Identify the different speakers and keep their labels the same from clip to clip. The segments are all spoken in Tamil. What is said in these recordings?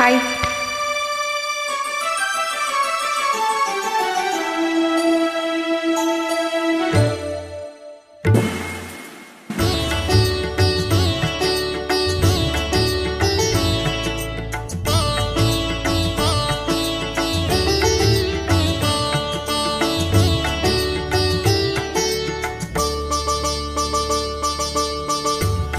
Speaker 1: 开。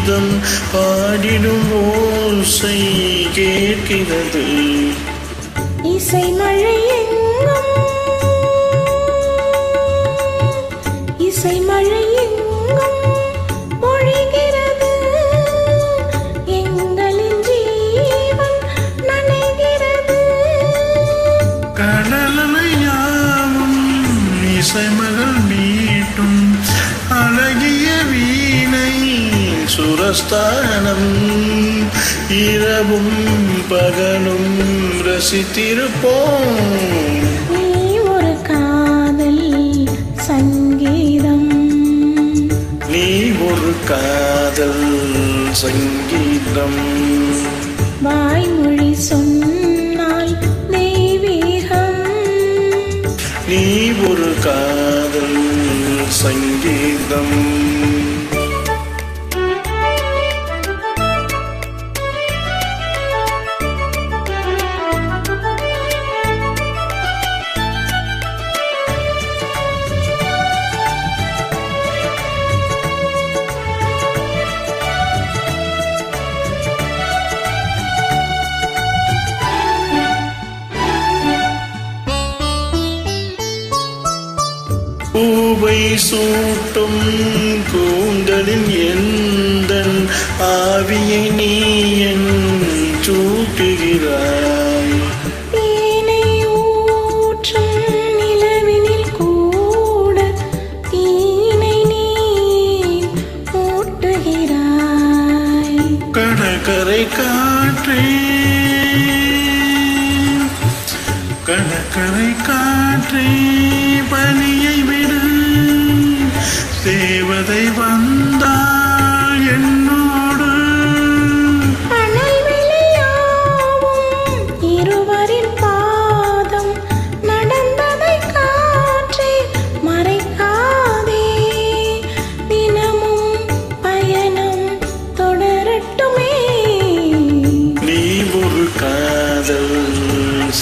Speaker 2: கீதம் பாடிடும் ஓசை கேட்கிறது.
Speaker 3: இசை மழை
Speaker 2: சுரஸ்தானம். இரவும் பகலும் ரசித்திருப்போம்.
Speaker 3: நீ ஒரு காதல் சங்கீதம்.
Speaker 2: நீ ஒரு காதல் சங்கீதம்.
Speaker 3: வாய்மொழி சொன்னால் தெய்வீகம்.
Speaker 2: நீ ஒரு காதல் சங்கீதம். பூவை சூட்டும் கூந்தலின் எந்தன் ஆவியை நீ என் சூட்டுகிறாய்? கடற்கரை காற்றே பணியை விடு. தேவதை வந்தார்.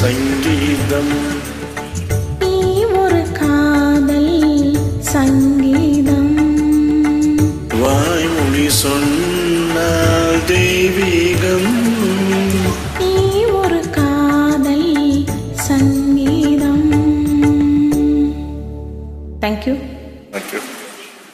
Speaker 2: சங்கீதம்.
Speaker 3: நீ ஒரு காதல் சங்கீதம்.
Speaker 2: வாய்மொழி சொன்னால் தெய்வீகம்.
Speaker 3: நீ ஒரு காதல் சங்கீதம்.
Speaker 1: தேங்க்யூ